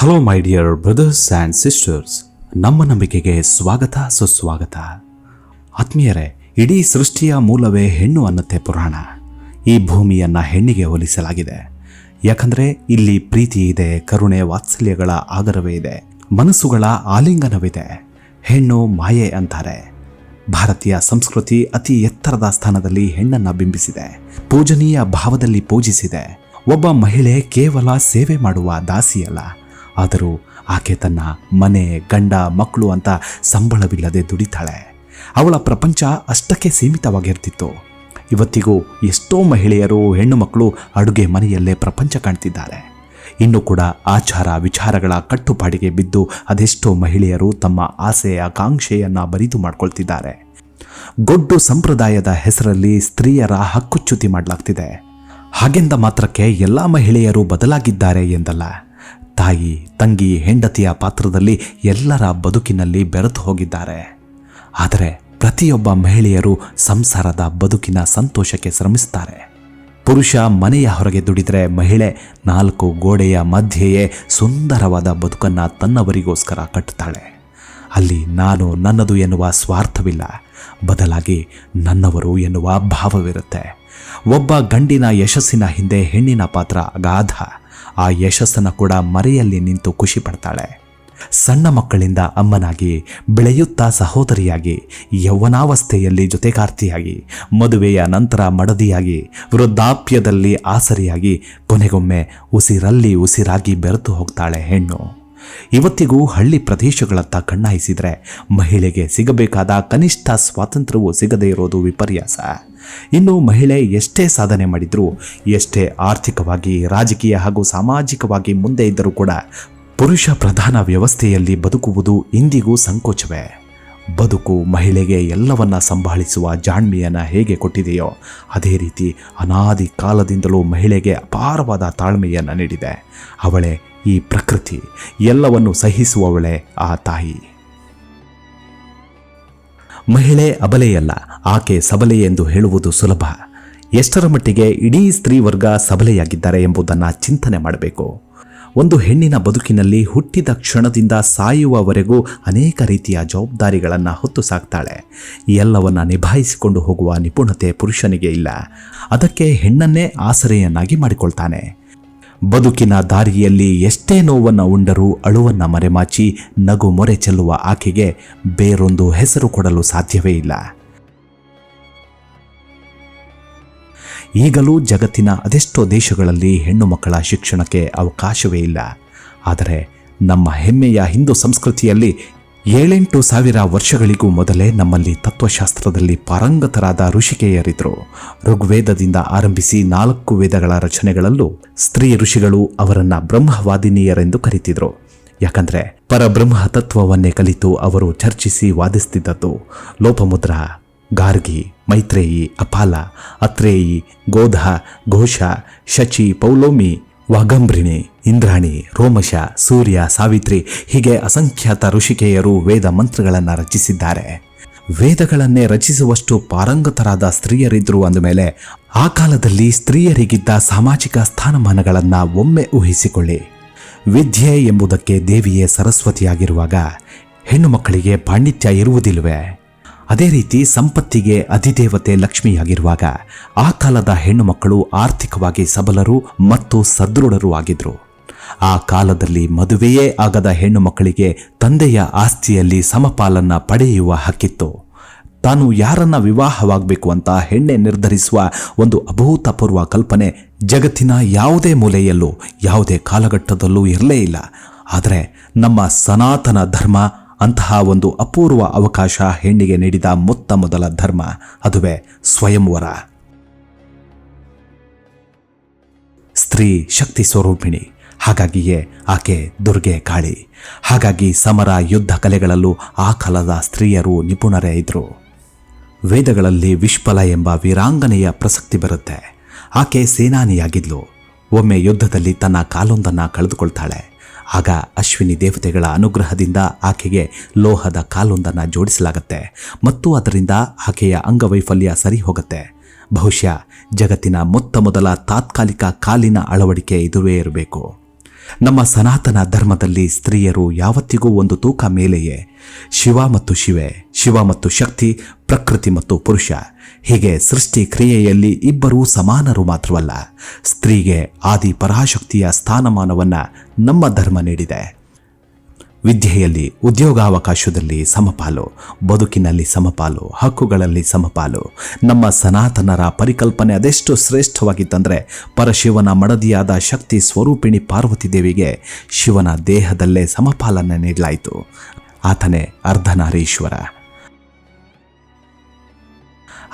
Hello my dear brothers and sisters ನಮ್ಮ ನಂಬಿಕೆಗೆ ಸ್ವಾಗತ, ಸುಸ್ವಾಗತ. ಆತ್ಮೀಯರೇ, ಇಡೀ ಸೃಷ್ಟಿಯ ಮೂಲವೇ ಹೆಣ್ಣು ಅನ್ನತ್ತೆ ಪುರಾಣ. ಈ ಭೂಮಿಯನ್ನು ಹೆಣ್ಣಿಗೆ ಹೋಲಿಸಲಾಗಿದೆ. ಯಾಕಂದರೆ ಇಲ್ಲಿ ಪ್ರೀತಿ ಇದೆ, ಕರುಣೆ ವಾತ್ಸಲ್ಯಗಳ ಆಗರವೇ ಇದೆ, ಮನಸ್ಸುಗಳ ಆಲಿಂಗನವಿದೆ. ಹೆಣ್ಣು ಮಾಯೆ ಅಂತಾರೆ. ಭಾರತೀಯ ಸಂಸ್ಕೃತಿ ಅತಿ ಎತ್ತರದ ಸ್ಥಾನದಲ್ಲಿ ಹೆಣ್ಣನ್ನು ಬಿಂಬಿಸಿದೆ. ಪೂಜನೀಯ ಭಾವದಲ್ಲಿ ಪೂಜಿಸಿದೆ. ಒಬ್ಬ ಮಹಿಳೆ ಕೇವಲ ಸೇವೆ ಮಾಡುವ ದಾಸಿಯಲ್ಲ. ಆದರೂ ಆಕೆ ತನ್ನ ಮನೆ, ಗಂಡ, ಮಕ್ಕಳು ಅಂತ ಸಂಬಳವಿಲ್ಲದೆ ದುಡಿತಾಳೆ. ಅವಳ ಪ್ರಪಂಚ ಅಷ್ಟಕ್ಕೆ ಸೀಮಿತವಾಗಿರ್ತಿತ್ತು. ಇವತ್ತಿಗೂ ಎಷ್ಟೋ ಮಹಿಳೆಯರು, ಹೆಣ್ಣು ಮಕ್ಕಳು ಅಡುಗೆ ಮನೆಯಲ್ಲೇ ಪ್ರಪಂಚ ಕಾಣ್ತಿದ್ದಾರೆ. ಇನ್ನು ಕೂಡ ಆಚಾರ ವಿಚಾರಗಳ ಕಟ್ಟುಪಾಡಿಗೆ ಬಿದ್ದು ಅದೆಷ್ಟೋ ಮಹಿಳೆಯರು ತಮ್ಮ ಆಸೆ ಆಕಾಂಕ್ಷೆಯನ್ನು ಬರಿದು ಮಾಡ್ಕೊಳ್ತಿದ್ದಾರೆ. ಗೊಡ್ಡು ಸಂಪ್ರದಾಯದ ಹೆಸರಲ್ಲಿ ಸ್ತ್ರೀಯರ ಹಕ್ಕುಚ್ಯುತಿ ಮಾಡಲಾಗ್ತಿದೆ. ಹಾಗೆಂದ ಮಾತ್ರಕ್ಕೆ ಎಲ್ಲ ಮಹಿಳೆಯರು ಬದಲಾಗಿದ್ದಾರೆ ಎಂದಲ್ಲ. ತಾಯಿ, ತಂಗಿ, ಹೆಂಡತಿಯ ಪಾತ್ರದಲ್ಲಿ ಎಲ್ಲರ ಬದುಕಿನಲ್ಲಿ ಬೆರೆತು ಹೋಗಿದ್ದಾರೆ. ಆದರೆ ಪ್ರತಿಯೊಬ್ಬ ಮಹಿಳೆಯರು ಸಂಸಾರದ ಬದುಕಿನ ಸಂತೋಷಕ್ಕೆ ಶ್ರಮಿಸುತ್ತಾರೆ ಪುರುಷ ಮನೆಯ ಹೊರಗೆ ದುಡಿದರೆ ಮಹಿಳೆ ನಾಲ್ಕು ಗೋಡೆಯ ಮಧ್ಯೆಯೇ ಸುಂದರವಾದ ಬದುಕನ್ನು ತನ್ನವರಿಗೋಸ್ಕರ ಕಟ್ಟುತ್ತಾಳೆ ಅಲ್ಲಿ ನಾನು ನನ್ನದು ಎನ್ನುವ ಸ್ವಾರ್ಥವಿಲ್ಲ. ಬದಲಾಗಿ ನನ್ನವರು ಎನ್ನುವ ಭಾವವಿರುತ್ತೆ. ಒಬ್ಬ ಗಂಡಿನ ಯಶಸ್ಸಿನ ಹಿಂದೆ ಹೆಣ್ಣಿನ ಪಾತ್ರ ಅಗಾಧ. ಆ ಯಶಸ್ಸನ್ನು ಕೂಡ ಮರೆಯಲ್ಲಿ ನಿಂತು ಖುಷಿ ಪಡ್ತಾಳೆ. ಸಣ್ಣ ಮಕ್ಕಳಿಂದ ಅಮ್ಮನಾಗಿ, ಬೆಳೆಯುತ್ತಾ ಸಹೋದರಿಯಾಗಿ, ಯೌವನಾವಸ್ಥೆಯಲ್ಲಿ ಜೊತೆಗಾರ್ತಿಯಾಗಿ, ಮದುವೆಯ ನಂತರ ಮಡದಿಯಾಗಿ, ವೃದ್ಧಾಪ್ಯದಲ್ಲಿ ಆಸರಿಯಾಗಿ, ಕೊನೆಗೊಮ್ಮೆ ಉಸಿರಲ್ಲಿ ಉಸಿರಾಗಿ ಬೆರೆತು ಹೋಗ್ತಾಳೆ ಹೆಣ್ಣು. ಇವತ್ತಿಗೂ ಹಳ್ಳಿ ಪ್ರದೇಶಗಳತ್ತ ಕಣ್ಣಾಯಿಸಿದರೆ ಮಹಿಳೆಗೆ ಸಿಗಬೇಕಾದ ಕನಿಷ್ಠ ಸ್ವಾತಂತ್ರ್ಯವೂ ಸಿಗದೇ ಇರೋದು ವಿಪರ್ಯಾಸ. ಇನ್ನು ಮಹಿಳೆ ಎಷ್ಟೇ ಸಾಧನೆ ಮಾಡಿದರೂ, ಎಷ್ಟೇ ಆರ್ಥಿಕವಾಗಿ, ರಾಜಕೀಯ ಹಾಗೂ ಸಾಮಾಜಿಕವಾಗಿ ಮುಂದೆ ಇದ್ದರೂ ಕೂಡ ಪುರುಷ ಪ್ರಧಾನ ವ್ಯವಸ್ಥೆಯಲ್ಲಿ ಬದುಕುವುದು ಇಂದಿಗೂ ಸಂಕೋಚವೇ. ಬದುಕು ಮಹಿಳೆಗೆ ಎಲ್ಲವನ್ನ ಸಂಭಾಳಿಸುವ ಜಾಣ್ಮೆಯನ್ನು ಹೇಗೆ ಕೊಟ್ಟಿದೆಯೋ ಅದೇ ರೀತಿ ಅನಾದಿ ಕಾಲದಿಂದಲೂ ಮಹಿಳೆಗೆ ಅಪಾರವಾದ ತಾಳ್ಮೆಯನ್ನು ನೀಡಿದೆ. ಅವಳೇ ಈ ಪ್ರಕೃತಿ, ಎಲ್ಲವನ್ನು ಸಹಿಸುವವಳೇ ಆ ತಾಯಿ. ಮಹಿಳೆ ಅಬಲೆಯಲ್ಲ, ಆಕೆ ಸಬಲೆ ಎಂದು ಹೇಳುವುದು ಸುಲಭ. ಎಷ್ಟರ ಮಟ್ಟಿಗೆ ಇಡೀ ಸ್ತ್ರೀ ವರ್ಗ ಸಬಲೆಯಾಗಿದ್ದಾರೆ ಎಂಬುದನ್ನು ಚಿಂತನೆ ಮಾಡಬೇಕು. ಒಂದು ಹೆಣ್ಣಿನ ಬದುಕಿನಲ್ಲಿ ಹುಟ್ಟಿದ ಕ್ಷಣದಿಂದ ಸಾಯುವವರೆಗೂ ಅನೇಕ ರೀತಿಯ ಜವಾಬ್ದಾರಿಗಳನ್ನು ಹೊತ್ತು ಸಾಕ್ತಾಳೆ. ಎಲ್ಲವನ್ನ ನಿಭಾಯಿಸಿಕೊಂಡು ಹೋಗುವ ನಿಪುಣತೆ ಪುರುಷನಿಗೆ ಇಲ್ಲ. ಅದಕ್ಕೆ ಹೆಣ್ಣನ್ನೇ ಆಸರೆಯನ್ನಾಗಿ ಮಾಡಿಕೊಳ್ತಾನೆ. ಬದುಕಿನ ದಾರಿಯಲ್ಲಿ ಎಷ್ಟೇ ನೋವನ್ನು ಉಂಡರೂ ಅಳುವನ್ನು ಮರೆಮಾಚಿ ನಗು ಮೊರೆ ಚೆಲ್ಲುವ ಆಕೆಗೆ ಬೇರೊಂದು ಹೆಸರು ಕೊಡಲು ಸಾಧ್ಯವೇ ಇಲ್ಲ. ಈಗಲೂ ಜಗತ್ತಿನ ಅದೆಷ್ಟೋ ದೇಶಗಳಲ್ಲಿ ಹೆಣ್ಣು ಮಕ್ಕಳ ಶಿಕ್ಷಣಕ್ಕೆ ಅವಕಾಶವೇ ಇಲ್ಲ. ಆದರೆ ನಮ್ಮ ಹೆಮ್ಮೆಯ ಹಿಂದೂ ಸಂಸ್ಕೃತಿಯಲ್ಲಿ ಏಳೆಂಟು ಸಾವಿರ ವರ್ಷಗಳಿಗೂ ಮೊದಲೇ ನಮ್ಮಲ್ಲಿ ತತ್ವಶಾಸ್ತ್ರದಲ್ಲಿ ಪಾರಂಗತರಾದ ಋಷಿಕೆಯರಿದ್ರು. ಋಗ್ವೇದದಿಂದ ಆರಂಭಿಸಿ ನಾಲ್ಕು ವೇದಗಳ ರಚನೆಗಳಲ್ಲೂ ಸ್ತ್ರೀ ಋಷಿಗಳು ಅವರನ್ನು ಬ್ರಹ್ಮವಾದಿನಿಯರೆಂದು ಕರೀತಿದ್ರು. ಯಾಕಂದ್ರೆ ಪರಬ್ರಹ್ಮ ತತ್ವವನ್ನೇ ಕಲಿತು ಅವರು ಚರ್ಚಿಸಿ ವಾದಿಸ್ತಿದ್ದದ್ದು. ಲೋಪಮುದ್ರ ಗಾರ್ಗಿ, ಮೈತ್ರೇಯಿ, ಅಪಾಲ, ಅತ್ರೇಯಿ, ಗೋಧ, ಘೋಷ, ಶಚಿ, ಪೌಲೋಮಿ, ವಾಗಂಬ್ರಿಣಿ, ಇಂದ್ರಾಣಿ, ರೋಮಶ, ಸೂರ್ಯ, ಸಾವಿತ್ರಿ ಹೀಗೆ ಅಸಂಖ್ಯಾತ ಋಷಿಕೆಯರು ವೇದ ಮಂತ್ರಗಳನ್ನು ರಚಿಸಿದ್ದಾರೆ. ವೇದಗಳನ್ನೇ ರಚಿಸುವಷ್ಟು ಪಾರಂಗತರಾದ ಸ್ತ್ರೀಯರಿದ್ದರು ಅಂದಮೇಲೆ ಆ ಕಾಲದಲ್ಲಿ ಸ್ತ್ರೀಯರಿಗಿದ್ದ ಸಾಮಾಜಿಕ ಸ್ಥಾನಮಾನಗಳನ್ನು ಒಮ್ಮೆ ಊಹಿಸಿಕೊಳ್ಳಿ. ವಿದ್ಯೆ ಎಂಬುದಕ್ಕೆ ದೇವಿಯೇ ಸರಸ್ವತಿಯಾಗಿರುವಾಗ ಹೆಣ್ಣು ಮಕ್ಕಳಿಗೆ ಪಾಂಡಿತ್ಯ ಇರುವುದಿಲ್ವೇ ಅದೇ ರೀತಿ ಸಂಪತ್ತಿಗೆ ಅಧಿದೇವತೆ ಲಕ್ಷ್ಮಿಯಾಗಿರುವಾಗ ಆ ಕಾಲದ ಹೆಣ್ಣು ಮಕ್ಕಳು ಆರ್ಥಿಕವಾಗಿ ಸಬಲರು ಮತ್ತು ಸದೃಢರು ಆಗಿದ್ರು. ಆ ಕಾಲದಲ್ಲಿ ಮದುವೆಯೇ ಆಗದ ಹೆಣ್ಣು ಮಕ್ಕಳಿಗೆ ತಂದೆಯ ಆಸ್ತಿಯಲ್ಲಿ ಸಮಪಾಲನ್ನ ಪಡೆಯುವ ಹಕ್ಕಿತ್ತು. ತಾನು ಯಾರನ್ನ ವಿವಾಹವಾಗಬೇಕು ಅಂತ ಹೆಣ್ಣೆ ನಿರ್ಧರಿಸುವ ಒಂದು ಅಭೂತಪೂರ್ವ ಕಲ್ಪನೆ ಜಗತ್ತಿನ ಯಾವುದೇ ಮೂಲೆಯಲ್ಲೂ, ಯಾವುದೇ ಕಾಲಘಟ್ಟದಲ್ಲೂ ಇರಲೇ ಇಲ್ಲ. ಆದರೆ ನಮ್ಮ ಸನಾತನ ಧರ್ಮ ಅಂತಹ ಒಂದು ಅಪೂರ್ವ ಅವಕಾಶ ಹೆಣ್ಣಿಗೆ ನೀಡಿದ ಮೊತ್ತ ಮೊದಲ ಧರ್ಮ, ಅದುವೇ ಸ್ವಯಂವರ. ಸ್ತ್ರೀ ಶಕ್ತಿ ಸ್ವರೂಪಿಣಿ, ಹಾಗಾಗಿಯೇ ಆಕೆ ದುರ್ಗೆ ಕಾಳಿ. ಹಾಗಾಗಿ ಸಮರ ಯುದ್ಧ ಕಲೆಗಳಲ್ಲೂ ಆ ಕಾಲದ ಸ್ತ್ರೀಯರು ನಿಪುಣರೇ ಇದ್ರು. ವೇದಗಳಲ್ಲಿ ವಿಶ್ಪಲ ಎಂಬ ವೀರಾಂಗನೆಯ ಪ್ರಸಕ್ತಿ ಬರುತ್ತೆ. ಆಕೆ ಸೇನಾನಿಯಾಗಿದ್ಲು. ಒಮ್ಮೆ ಯುದ್ಧದಲ್ಲಿ ತನ್ನ ಕಾಲೊಂದನ್ನು ಕಳೆದುಕೊಳ್ತಾಳೆ. ಆಗ ಅಶ್ವಿನಿ ದೇವತೆಗಳ ಅನುಗ್ರಹದಿಂದ ಆಕೆಗೆ ಲೋಹದ ಕಾಲೊಂದನ್ನು ಜೋಡಿಸಲಾಗುತ್ತೆ ಮತ್ತು ಅದರಿಂದ ಆಕೆಯ ಅಂಗವೈಫಲ್ಯ ಸರಿ ಹೋಗುತ್ತೆ ಬಹುಶಃ ಜಗತ್ತಿನ ಮೊತ್ತ ಮೊದಲ ತಾತ್ಕಾಲಿಕ ಕಾಲಿನ ಅಳವಡಿಕೆ ಇದುವೇ ಇರಬೇಕು. ನಮ್ಮ ಸನಾತನ ಧರ್ಮದಲ್ಲಿ ಸ್ತ್ರೀಯರು ಯಾವತ್ತಿಗೂ ಒಂದು ತೂಕ ಮೇಲೆಯೇ ಶಿವ ಮತ್ತು ಶಿವೆ, ಶಿವ ಮತ್ತು ಶಕ್ತಿ, ಪ್ರಕೃತಿ ಮತ್ತು ಪುರುಷ. ಹೀಗೆ ಸೃಷ್ಟಿ ಕ್ರಿಯೆಯಲ್ಲಿ ಇಬ್ಬರೂ ಸಮಾನರು ಮಾತ್ರವಲ್ಲ, ಸ್ತ್ರೀಗೆ ಆದಿ ಪರಾಶಕ್ತಿಯ ಸ್ಥಾನಮಾನವನ್ನ ನಮ್ಮ ಧರ್ಮ ನೀಡಿದೆ. ವಿದ್ಯೆಯಲ್ಲಿ, ಉದ್ಯೋಗಾವಕಾಶದಲ್ಲಿ ಸಮಪಾಲು, ಬದುಕಿನಲ್ಲಿ ಸಮಪಾಲು, ಹಕ್ಕುಗಳಲ್ಲಿ ಸಮಪಾಲು. ನಮ್ಮ ಸನಾತನರ ಪರಿಕಲ್ಪನೆ ಅದೆಷ್ಟು ಶ್ರೇಷ್ಠವಾಗಿತ್ತಂದರೆ, ಪರಶಿವನ ಮಡದಿಯಾದ ಶಕ್ತಿ ಸ್ವರೂಪಿಣಿ ಪಾರ್ವತಿ ದೇವಿಗೆ ಶಿವನ ದೇಹದಲ್ಲೇ ಸಮಪಾಲನ್ನು ನೀಡಲಾಯಿತು. ಆತನೇ ಅರ್ಧನಾರೀಶ್ವರ.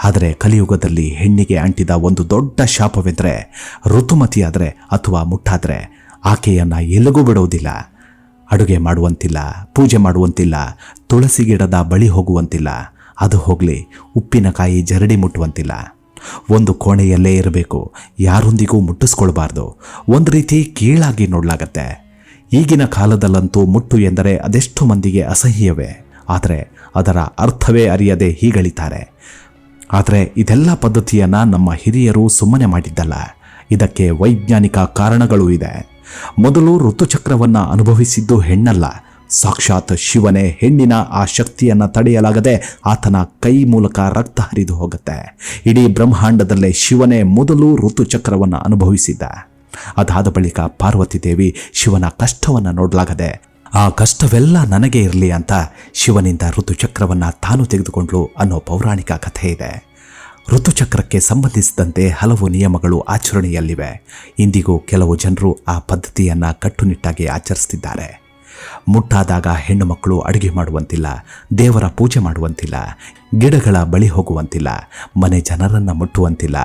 ಆದರೆ ಕಲಿಯುಗದಲ್ಲಿ ಹೆಣ್ಣಿಗೆ ಅಂಟಿದ ಒಂದು ದೊಡ್ಡ ಶಾಪವೆಂದರೆ, ಋತುಮತಿಯಾದರೆ ಅಥವಾ ಮುಟ್ಟಾದರೆ, ಆಕೆಯನ್ನು ಎಲ್ಲಿಗೂ ಬಿಡುವುದಿಲ್ಲ ಅಡುಗೆ ಮಾಡುವಂತಿಲ್ಲ, ಪೂಜೆ ಮಾಡುವಂತಿಲ್ಲ, ತುಳಸಿ ಗಿಡದ ಬಳಿ ಹೋಗುವಂತಿಲ್ಲ, ಅದು ಹೋಗಲಿ ಉಪ್ಪಿನಕಾಯಿ ಜರಡಿ ಮುಟ್ಟುವಂತಿಲ್ಲ. ಒಂದು ಕೋಣೆಯಲ್ಲೇ ಇರಬೇಕು, ಯಾರೊಂದಿಗೂ ಮುಟ್ಟಿಸ್ಕೊಳ್ಬಾರ್ದು, ಒಂದು ರೀತಿ ಕೀಳಾಗಿ ನೋಡಲಾಗತ್ತೆ. ಈಗಿನ ಕಾಲದಲ್ಲಂತೂ ಮುಟ್ಟು ಎಂದರೆ ಅದೆಷ್ಟು ಮಂದಿಗೆ ಅಸಹ್ಯವೇ, ಆದರೆ ಅದರ ಅರ್ಥವೇ ಅರಿಯದೆ ಹೀಗಳಿತಾರೆ. ಆದರೆ ಇದೆಲ್ಲ ಪದ್ಧತಿಯನ್ನು ನಮ್ಮ ಹಿರಿಯರು ಸುಮ್ಮನೆ ಮಾಡಿದ್ದಲ್ಲ, ಇದಕ್ಕೆ ವೈಜ್ಞಾನಿಕ ಕಾರಣಗಳೂ ಇದೆ. ಮೊದಲು ಋತುಚಕ್ರವನ್ನು ಅನುಭವಿಸಿದ್ದು ಹೆಣ್ಣಲ್ಲ. ಸಾಕ್ಷಾತ್ ಶಿವನೇ ಹೆಣ್ಣಿನ ಆ ಶಕ್ತಿಯನ್ನು ತಡೆಯಲಾಗದೆ ಆತನ ಕೈ ಮೂಲಕ ರಕ್ತ ಹರಿದು ಹೋಗುತ್ತೆ. ಇಡೀ ಬ್ರಹ್ಮಾಂಡದಲ್ಲೇ ಶಿವನೇ ಮೊದಲು ಋತುಚಕ್ರವನ್ನು ಅನುಭವಿಸಿದ್ದ. ಅದಾದ ಬಳಿಕ ಪಾರ್ವತಿ ದೇವಿ ಶಿವನ ಕಷ್ಟವನ್ನು ನೋಡಲಾಗದೆ, ಆ ಕಷ್ಟವೆಲ್ಲ ನನಗೆ ಇರಲಿ ಅಂತ ಶಿವನಿಂದ ಋತುಚಕ್ರವನ್ನು ತಾನು ತೆಗೆದುಕೊಂಡ್ಲು ಅನ್ನೋ ಪೌರಾಣಿಕ ಕಥೆ ಇದೆ. ಋತುಚಕ್ರಕ್ಕೆ ಸಂಬಂಧಿಸಿದಂತೆ ಹಲವು ನಿಯಮಗಳು ಆಚರಣೆಯಲ್ಲಿವೆ. ಇಂದಿಗೂ ಕೆಲವು ಜನರು ಆ ಪದ್ಧತಿಯನ್ನು ಕಟ್ಟುನಿಟ್ಟಾಗಿ ಆಚರಿಸ್ತಿದ್ದಾರೆ ಮುಟ್ಟಾದಾಗ ಹೆಣ್ಣು ಮಕ್ಕಳು ಅಡುಗೆ ಮಾಡುವಂತಿಲ್ಲ, ದೇವರ ಪೂಜೆ ಮಾಡುವಂತಿಲ್ಲ, ಗಿಡಗಳ ಬಳಿ ಹೋಗುವಂತಿಲ್ಲ, ಮನೆ ಜನರನ್ನು ಮುಟ್ಟುವಂತಿಲ್ಲ.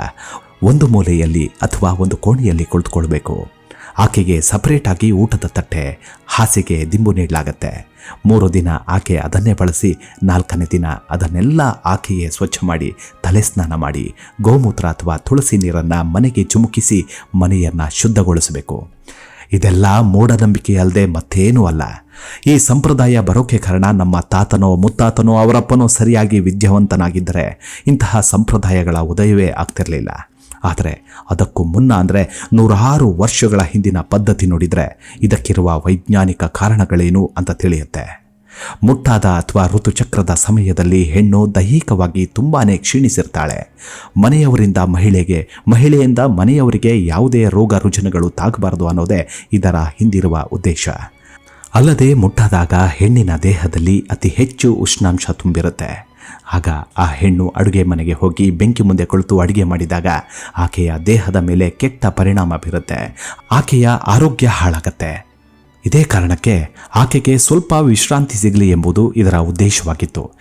ಒಂದು ಮೂಲೆಯಲ್ಲಿ ಅಥವಾ ಒಂದು ಕೋಣೆಯಲ್ಲಿ ಕುಳಿತುಕೊಳ್ಬೇಕು. ಆಕೆಗೆ ಸಪರೇಟಾಗಿ ಊಟದ ತಟ್ಟೆ, ಹಾಸಿಗೆ, ದಿಂಬು ನೀಡಲಾಗತ್ತೆ. ಮೂರು ದಿನ ಆಕೆ ಅದನ್ನೇ ಬಳಸಿ ನಾಲ್ಕನೇ ದಿನ ಅದನ್ನೆಲ್ಲ ಆಕೆಯೇ ಸ್ವಚ್ಛ ಮಾಡಿ ತಲೆ ಸ್ನಾನ ಮಾಡಿ, ಗೋಮೂತ್ರ ಅಥವಾ ತುಳಸಿ ನೀರನ್ನು ಮನೆಗೆ ಚುಮುಕಿಸಿ ಮನೆಯನ್ನು ಶುದ್ಧಗೊಳಿಸಬೇಕು. ಇದೆಲ್ಲ ಮೂಢನಂಬಿಕೆಯಲ್ಲದೆ ಮತ್ತೇನೂ ಅಲ್ಲ. ಈ ಸಂಪ್ರದಾಯ ಬರೋಕೆ ಕಾರಣ ನಮ್ಮ ತಾತನೋ, ಮುತ್ತಾತನೋ, ಅವರಪ್ಪನೋ ಸರಿಯಾಗಿ ವಿದ್ಯಾವಂತನಾಗಿದ್ದರೆ ಇಂತಹ ಸಂಪ್ರದಾಯಗಳ ಉದಯವೇ ಆಗ್ತಿರಲಿಲ್ಲ. ಆದರೆ ಅದಕ್ಕೂ ಮುನ್ನ ಅಂದರೆ ನೂರಾರು ವರ್ಷಗಳ ಹಿಂದಿನ ಪದ್ಧತಿ ನೋಡಿದರೆ ಇದಕ್ಕಿರುವ ವೈಜ್ಞಾನಿಕ ಕಾರಣಗಳೇನು ಅಂತ ತಿಳಿಯುತ್ತೆ. ಮುಟ್ಟಾದ ಅಥವಾ ಋತುಚಕ್ರದ ಸಮಯದಲ್ಲಿ ಹೆಣ್ಣು ದೈಹಿಕವಾಗಿ ತುಂಬಾ ಕ್ಷೀಣಿಸಿರ್ತಾಳೆ. ಮನೆಯವರಿಂದ ಮಹಿಳೆಗೆ, ಮಹಿಳೆಯಿಂದ ಮನೆಯವರಿಗೆ ಯಾವುದೇ ರೋಗ ರುಜಿನಗಳು ತಾಗಬಾರದು ಅನ್ನೋದೇ ಇದರ ಹಿಂದಿರುವ ಉದ್ದೇಶ. ಅಲ್ಲದೆ ಮುಟ್ಟಾದಾಗ ಹೆಣ್ಣಿನ ದೇಹದಲ್ಲಿ ಅತಿ ಹೆಚ್ಚು ಉಷ್ಣಾಂಶ ತುಂಬಿರುತ್ತೆ. ಆಗ ಆ ಹೆಣ್ಣು ಅಡುಗೆ ಮನೆಗೆ ಹೋಗಿ ಬೆಂಕಿ ಮುಂದೆ ಕುಳಿತು ಅಡುಗೆ ಮಾಡಿದಾಗ ಆಕೆಯ ದೇಹದ ಮೇಲೆ ಕೆಟ್ಟ ಪರಿಣಾಮ ಬೀರುತ್ತೆ. ಆಕೆಯ ಆರೋಗ್ಯ ಹಾಳಾಗತ್ತೆ. ಇದೇ ಕಾರಣಕ್ಕೆ ಆಕೆಗೆ ಸ್ವಲ್ಪ ವಿಶ್ರಾಂತಿ ಸಿಗಲಿ ಎಂಬುದು ಇದರ ಉದ್ದೇಶವಾಗಿತ್ತು.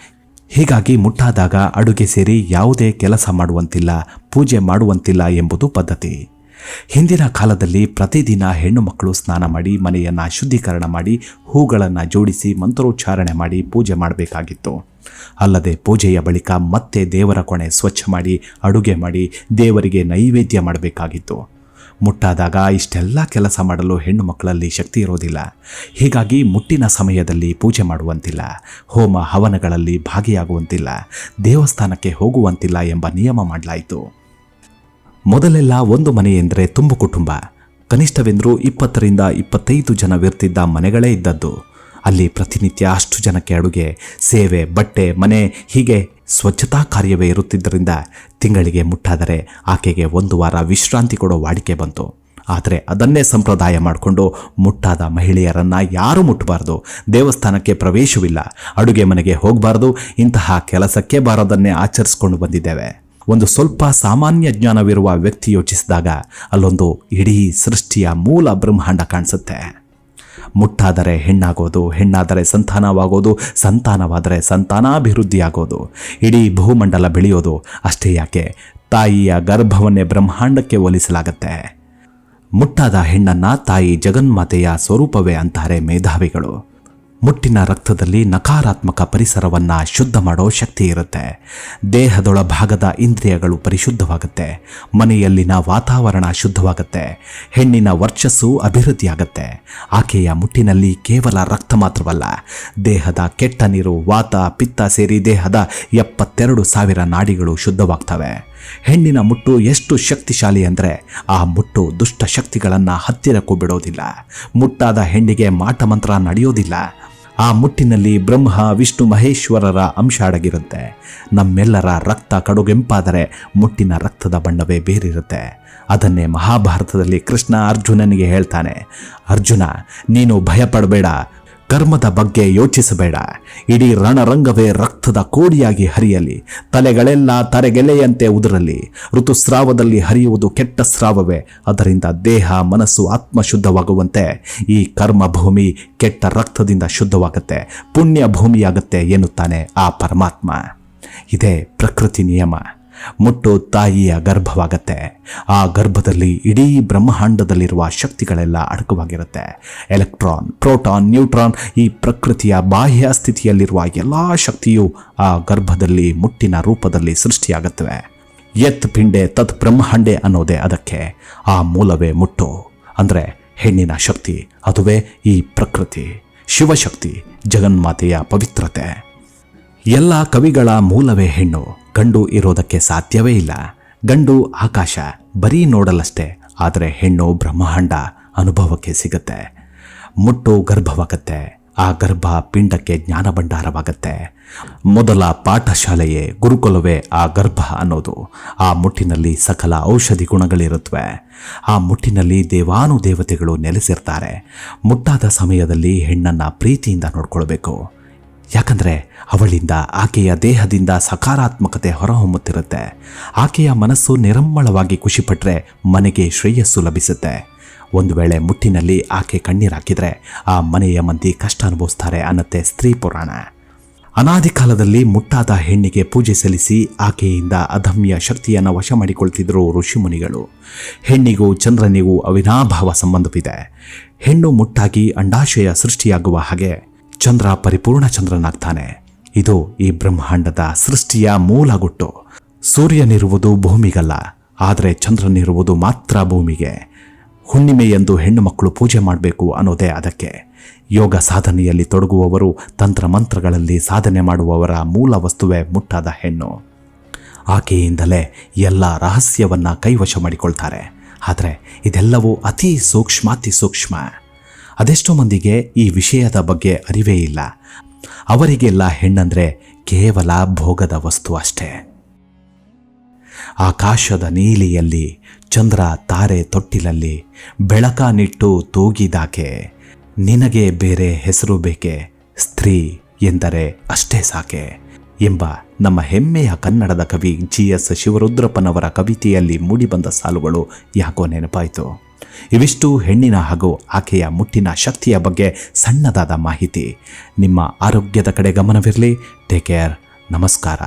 ಹೀಗಾಗಿ ಮುಟ್ಟಾದಾಗ ಅಡುಗೆ ಸೇರಿ ಯಾವುದೇ ಕೆಲಸ ಮಾಡುವಂತಿಲ್ಲ, ಪೂಜೆ ಮಾಡುವಂತಿಲ್ಲ ಎಂಬುದು ಪದ್ಧತಿ. ಹಿಂದಿನ ಕಾಲದಲ್ಲಿ ಪ್ರತಿದಿನ ಹೆಣ್ಣು ಮಕ್ಕಳು ಸ್ನಾನ ಮಾಡಿ ಮನೆಯನ್ನು ಶುದ್ಧೀಕರಣ ಮಾಡಿ ಹೂಗಳನ್ನು ಜೋಡಿಸಿ ಮಂತ್ರೋಚ್ಚಾರಣೆ ಮಾಡಿ ಪೂಜೆ ಮಾಡಬೇಕಾಗಿತ್ತು. ಅಲ್ಲದೆ ಪೂಜೆಯ ಬಳಿಕ ಮತ್ತೆ ದೇವರ ಕೊಣೆ ಸ್ವಚ್ಛ ಮಾಡಿ, ಅಡುಗೆ ಮಾಡಿ ದೇವರಿಗೆ ನೈವೇದ್ಯ ಮಾಡಬೇಕಾಗಿತ್ತು. ಮುಟ್ಟಾದಾಗ ಇಷ್ಟೆಲ್ಲ ಕೆಲಸ ಮಾಡಲು ಹೆಣ್ಣು ಮಕ್ಕಳಲ್ಲಿ ಶಕ್ತಿ ಇರೋದಿಲ್ಲ. ಹೀಗಾಗಿ ಮುಟ್ಟಿನ ಸಮಯದಲ್ಲಿ ಪೂಜೆ ಮಾಡುವಂತಿಲ್ಲ. ಹೋಮ ಹವನಗಳಲ್ಲಿ ಭಾಗಿಯಾಗುವಂತಿಲ್ಲ. ದೇವಸ್ಥಾನಕ್ಕೆ ಹೋಗುವಂತಿಲ್ಲ ಎಂಬ ನಿಯಮ ಮಾಡಲಾಯಿತು. ಮೊದಲೆಲ್ಲ ಒಂದು ಮನೆ ಎಂದರೆ ತುಂಬು ಕುಟುಂಬ. ಕನಿಷ್ಠವೆಂದರೂ ಇಪ್ಪತ್ತರಿಂದ ಇಪ್ಪತ್ತೈದು ಜನವಿರ್ತಿದ್ದ ಮನೆಗಳೇ ಇದ್ದದ್ದು. ಅಲ್ಲಿ ಪ್ರತಿನಿತ್ಯ ಅಷ್ಟು ಜನಕ್ಕೆ ಅಡುಗೆ, ಸೇವೆ, ಬಟ್ಟೆ, ಮನೆ ಹೀಗೆ ಸ್ವಚ್ಛತಾ ಕಾರ್ಯವೇ ಇರುತ್ತಿದ್ದರಿಂದ ತಿಂಗಳಿಗೆ ಮುಟ್ಟಾದರೆ ಆಕೆಗೆ ಒಂದು ವಾರ ವಿಶ್ರಾಂತಿ ಕೊಡೋ ವಾಡಿಕೆ ಬಂತು. ಆದರೆ ಅದನ್ನೇ ಸಂಪ್ರದಾಯ ಮಾಡಿಕೊಂಡು ಮುಟ್ಟಾದ ಮಹಿಳೆಯರನ್ನು ಯಾರೂ ಮುಟ್ಟಬಾರ್ದು. ದೇವಸ್ಥಾನಕ್ಕೆ ಪ್ರವೇಶವಿಲ್ಲ. ಅಡುಗೆ ಮನೆಗೆ ಹೋಗಬಾರ್ದು. ಇಂತಹ ಕೆಲಸಕ್ಕೆ ಬಾರದನ್ನೇ ಆಚರಿಸ್ಕೊಂಡು ಬಂದಿದ್ದೇವೆ. ಒಂದು ಸ್ವಲ್ಪ ಸಾಮಾನ್ಯ ಜ್ಞಾನವಿರುವ ವ್ಯಕ್ತಿ ಯೋಚಿಸಿದಾಗ ಅಲ್ಲೊಂದು ಇಡೀ ಸೃಷ್ಟಿಯ ಮೂಲ ಬ್ರಹ್ಮಾಂಡ ಕಾಣಿಸುತ್ತೆ. ಮುಟ್ಟಾದರೆ ಹೆಣ್ಣಾಗೋದು, ಹೆಣ್ಣಾದರೆ ಸಂತಾನವಾಗೋದು, ಸಂತಾನವಾದರೆ ಸಂತಾನಾಭಿವೃದ್ಧಿಯಾಗೋದು. ಇಡೀ ಭೂಮಂಡಲ ಬೆಳೆಯೋದು ಅಷ್ಟೇ ಯಾಕೆ? ತಾಯಿಯ ಗರ್ಭವನ್ನೇ ಬ್ರಹ್ಮಾಂಡಕ್ಕೆ ಹೋಲಿಸಲಾಗತ್ತೆ. ಮುಟ್ಟಾದ ಹೆಣ್ಣನ್ನ ತಾಯಿ ಜಗನ್ಮಾತೆಯ ಸ್ವರೂಪವೇ ಅಂತಾರೆ ಮೇಧಾವಿಗಳು. ಮುಟ್ಟಿನ ರಕ್ತದಲ್ಲಿ ನಕಾರಾತ್ಮಕ ಪರಿಸರವನ್ನು ಶುದ್ಧ ಮಾಡೋ ಶಕ್ತಿ ಇರುತ್ತೆ. ದೇಹದೊಳ ಭಾಗದ ಇಂದ್ರಿಯಗಳು ಪರಿಶುದ್ಧವಾಗುತ್ತೆ. ಮನೆಯಲ್ಲಿನ ವಾತಾವರಣ ಶುದ್ಧವಾಗುತ್ತೆ. ಹೆಣ್ಣಿನ ವರ್ಚಸ್ಸು ಅಭಿವೃದ್ಧಿಯಾಗುತ್ತೆ. ಆಕೆಯ ಮುಟ್ಟಿನಲ್ಲಿ ಕೇವಲ ರಕ್ತ ಮಾತ್ರವಲ್ಲ, ದೇಹದ ಕೆಟ್ಟ ನೀರು, ವಾತ, ಪಿತ್ತ ಸೇರಿ ದೇಹದ ಎಪ್ಪತ್ತೆರಡು ಸಾವಿರ ನಾಡಿಗಳು ಶುದ್ಧವಾಗ್ತವೆ. ಹೆಣ್ಣಿನ ಮುಟ್ಟು ಎಷ್ಟು ಶಕ್ತಿಶಾಲಿ ಅಂದರೆ ಆ ಮುಟ್ಟು ದುಷ್ಟ ಶಕ್ತಿಗಳನ್ನು ಹತ್ತಿರಕ್ಕೂ ಬಿಡೋದಿಲ್ಲ. ಮುಟ್ಟಾದ ಹೆಣ್ಣಿಗೆ ಮಾಟಮಂತ್ರ ನಡೆಯೋದಿಲ್ಲ. ಆ ಮುಟ್ಟಿನಲ್ಲಿ ಬ್ರಹ್ಮ, ವಿಷ್ಣು, ಮಹೇಶ್ವರರ ಅಂಶ ಅಡಗಿರುತ್ತೆ ನಮ್ಮೆಲ್ಲರ ರಕ್ತ ಕಡುಗೆಂಪಾದರೆ ಮುಟ್ಟಿನ ರಕ್ತದ ಬಣ್ಣವೇ ಬೇರಿರುತ್ತೆ. ಅದನ್ನೇ ಮಹಾಭಾರತದಲ್ಲಿ ಕೃಷ್ಣ ಅರ್ಜುನನಿಗೆ ಹೇಳ್ತಾನೆ, ಅರ್ಜುನ, ನೀನು ಭಯಪಡಬೇಡ. ಕರ್ಮದ ಬಗ್ಗೆ ಯೋಚಿಸಬೇಡ. ಇಡೀ ರಣರಂಗವೇ ರಕ್ತದ ಕೋಡಿಯಾಗಿ ಹರಿಯಲಿ. ತಲೆಗಳೆಲ್ಲ ತರೆಗೆಲೆಯಂತೆ ಉದುರಲಿ. ಋತುಸ್ರಾವದಲ್ಲಿ ಹರಿಯುವುದು ಕೆಟ್ಟ ಸ್ರಾವವೇ. ಅದರಿಂದ ದೇಹ, ಮನಸ್ಸು ಆತ್ಮ ಶುದ್ಧವಾಗುವಂತೆ ಈ ಕರ್ಮ ಭೂಮಿ ಕೆಟ್ಟ ರಕ್ತದಿಂದ ಶುದ್ಧವಾಗುತ್ತೆ. ಪುಣ್ಯ ಭೂಮಿಯಾಗುತ್ತೆ ಎನ್ನುತ್ತಾನೆ ಆ ಪರಮಾತ್ಮ. ಇದೇ ಪ್ರಕೃತಿ ನಿಯಮ. ಮುಟ್ಟು ತಾಯಿಯ ಗರ್ಭವಾಗತ್ತೆ. ಆ ಗರ್ಭದಲ್ಲಿ ಇಡೀ ಬ್ರಹ್ಮಾಂಡದಲ್ಲಿರುವ ಶಕ್ತಿಗಳೆಲ್ಲ ಅಡಕವಾಗಿರುತ್ತೆ. ಎಲೆಕ್ಟ್ರಾನ್, ಪ್ರೋಟಾನ್, ನ್ಯೂಟ್ರಾನ್ ಈ ಪ್ರಕೃತಿಯ ಬಾಹ್ಯ ಸ್ಥಿತಿಯಲ್ಲಿರುವ ಎಲ್ಲ ಶಕ್ತಿಯು ಆ ಗರ್ಭದಲ್ಲಿ ಮುಟ್ಟಿನ ರೂಪದಲ್ಲಿ ಸೃಷ್ಟಿಯಾಗುತ್ತವೆ. ಯತ್ ಪಿಂಡೆ ತತ್ ಬ್ರಹ್ಮಾಂಡೆ ಅನ್ನೋದೇ ಅದಕ್ಕೆ. ಆ ಮೂಲವೇ ಮುಟ್ಟು. ಅಂದರೆ ಹೆಣ್ಣಿನ ಶಕ್ತಿ, ಅದುವೇ ಈ ಪ್ರಕೃತಿ. ಶಿವಶಕ್ತಿ, ಜಗನ್ಮಾತೆಯ ಪವಿತ್ರತೆ. ಎಲ್ಲ ಕವಿಗಳ ಮೂಲವೇ ಹೆಣ್ಣು. ಗಂಡು ಇರೋದಕ್ಕೆ ಸಾಧ್ಯವೇ ಇಲ್ಲ. ಗಂಡು ಆಕಾಶ ಬರೀ ನೋಡಲಷ್ಟೇ, ಆದರೆ ಹೆಣ್ಣು ಬ್ರಹ್ಮಾಂಡ ಅನುಭವಕ್ಕೆ ಸಿಗುತ್ತೆ. ಮುಟ್ಟು ಗರ್ಭವಾಗತ್ತೆ, ಆ ಗರ್ಭ ಪಿಂಡಕ್ಕೆ ಜ್ಞಾನ ಭಂಡಾರವಾಗತ್ತೆ ಮೊದಲ ಪಾಠಶಾಲೆಯೇ ಗುರುಕುಲವೇ ಆ ಗರ್ಭ ಅನ್ನೋದು. ಆ ಮುಟ್ಟಿನಲ್ಲಿ ಸಕಲ ಔಷಧಿ ಗುಣಗಳಿರುತ್ತವೆ ಆ ಮುಟ್ಟಿನಲ್ಲಿ ದೇವಾನುದೇವತೆಗಳು ನೆಲೆಸಿರ್ತಾರೆ. ಮುಟ್ಟಾದ ಸಮಯದಲ್ಲಿ ಹೆಣ್ಣನ್ನು ಪ್ರೀತಿಯಿಂದ ನೋಡ್ಕೊಳ್ಬೇಕು. ಯಾಕಂದ್ರೆ ಅವಳಿಂದ ಆಕೆಯ ದೇಹದಿಂದ ಸಕಾರಾತ್ಮಕತೆ ಹೊರಹೊಮ್ಮುತ್ತಿರುತ್ತೆ. ಆಕೆಯ ಮನಸ್ಸು ನಿರಮ್ಮಳವಾಗಿ ಖುಷಿಪಟ್ಟರೆ ಮನೆಗೆ ಶ್ರೇಯಸ್ಸು ಲಭಿಸುತ್ತೆ. ಒಂದು ವೇಳೆ ಮುಟ್ಟಿನಲ್ಲಿ ಆಕೆ ಕಣ್ಣೀರಾಕಿದರೆ ಆ ಮನೆಯ ಮಂದಿ ಕಷ್ಟ ಅನುಭವಿಸ್ತಾರೆ ಅನ್ನತ್ತೆ ಸ್ತ್ರೀ ಪುರಾಣ. ಅನಾದಿ ಕಾಲದಲ್ಲಿ ಮುಟ್ಟಾದ ಹೆಣ್ಣಿಗೆ ಪೂಜೆ ಸಲ್ಲಿಸಿ ಆಕೆಯಿಂದ ಅದಮ್ಯ ಶಕ್ತಿಯನ್ನು ವಶ ಮಾಡಿಕೊಳ್ತಿದ್ರು ಋಷಿಮುನಿಗಳು. ಹೆಣ್ಣಿಗೂ ಚಂದ್ರನಿಗೂ ಅವಿನಾಭಾವ ಸಂಬಂಧವಿದೆ. ಹೆಣ್ಣು ಮುಟ್ಟಾಗಿ ಅಂಡಾಶಯ ಸೃಷ್ಟಿಯಾಗುವ ಹಾಗೆ ಚಂದ್ರ ಪರಿಪೂರ್ಣ ಚಂದ್ರನಾಗ್ತಾನೆ. ಇದು ಈ ಬ್ರಹ್ಮಾಂಡದ ಸೃಷ್ಟಿಯ ಮೂಲ ಗುಟ್ಟು. ಸೂರ್ಯನಿರುವುದು ಭೂಮಿಗಲ್ಲ, ಆದರೆ ಚಂದ್ರನಿರುವುದು ಮಾತ್ರ ಭೂಮಿಗೆ. ಹುಣ್ಣಿಮೆಯೆಂದು ಹೆಣ್ಣು ಮಕ್ಕಳು ಪೂಜೆ ಮಾಡಬೇಕು ಅನ್ನೋದೇ ಅದಕ್ಕೆ. ಯೋಗ ಸಾಧನೆಯಲ್ಲಿ ತೊಡಗುವವರು ತಂತ್ರ ಮಂತ್ರಗಳಲ್ಲಿ ಸಾಧನೆ ಮಾಡುವವರ ಮೂಲ ವಸ್ತುವೇ ಮುಟ್ಟಾದ ಹೆಣ್ಣು. ಆಕೆಯಿಂದಲೇ ಎಲ್ಲ ರಹಸ್ಯವನ್ನು ಕೈವಶ ಮಾಡಿಕೊಳ್ತಾರೆ. ಆದರೆ ಇದೆಲ್ಲವೂ ಅತಿ ಸೂಕ್ಷ್ಮಾತಿ ಸೂಕ್ಷ್ಮ. ಅದೆಷ್ಟೋ ಮಂದಿಗೆ ಈ ವಿಷಯದ ಬಗ್ಗೆ ಅರಿವೇ ಇಲ್ಲ. ಅವರಿಗೆಲ್ಲ ಹೆಣ್ಣಂದ್ರೆ ಕೇವಲ ಭೋಗದ ವಸ್ತು ಅಷ್ಟೇ. ಆಕಾಶದ ನೀಲಿಯಲ್ಲಿ, ಚಂದ್ರ ತಾರೆ ತೊಟ್ಟಿಲಲ್ಲಿ ಬೆಳಕ ನಿಟ್ಟು ತೂಗಿದಾಕೆ, ನಿನಗೆ ಬೇರೆ ಹೆಸರು ಬೇಕೆ? ಸ್ತ್ರೀ ಎಂದರೆ ಅಷ್ಟೇ ಸಾಕೆ ಎಂಬ ನಮ್ಮ ಹೆಮ್ಮೆಯ ಕನ್ನಡದ ಕವಿ ಜಿ ಎಸ್ ಶಿವರುದ್ರಪ್ಪನವರ ಕವಿತೆಯಲ್ಲಿ ಮೂಡಿಬಂದ ಸಾಲುಗಳು ಯಾಕೋ ನೆನಪಾಯಿತು. ಇವಿಷ್ಟು ಹೆಣ್ಣಿನ ಹಾಗೂ ಆಕೆಯ ಮುಟ್ಟಿನ ಶಕ್ತಿಯ ಬಗ್ಗೆ ಸಣ್ಣದಾದ ಮಾಹಿತಿ. ನಿಮ್ಮ ಆರೋಗ್ಯದ ಕಡೆ ಗಮನವಿರಲಿ. ಟೇಕ್ ಕೇರ್ ನಮಸ್ಕಾರ.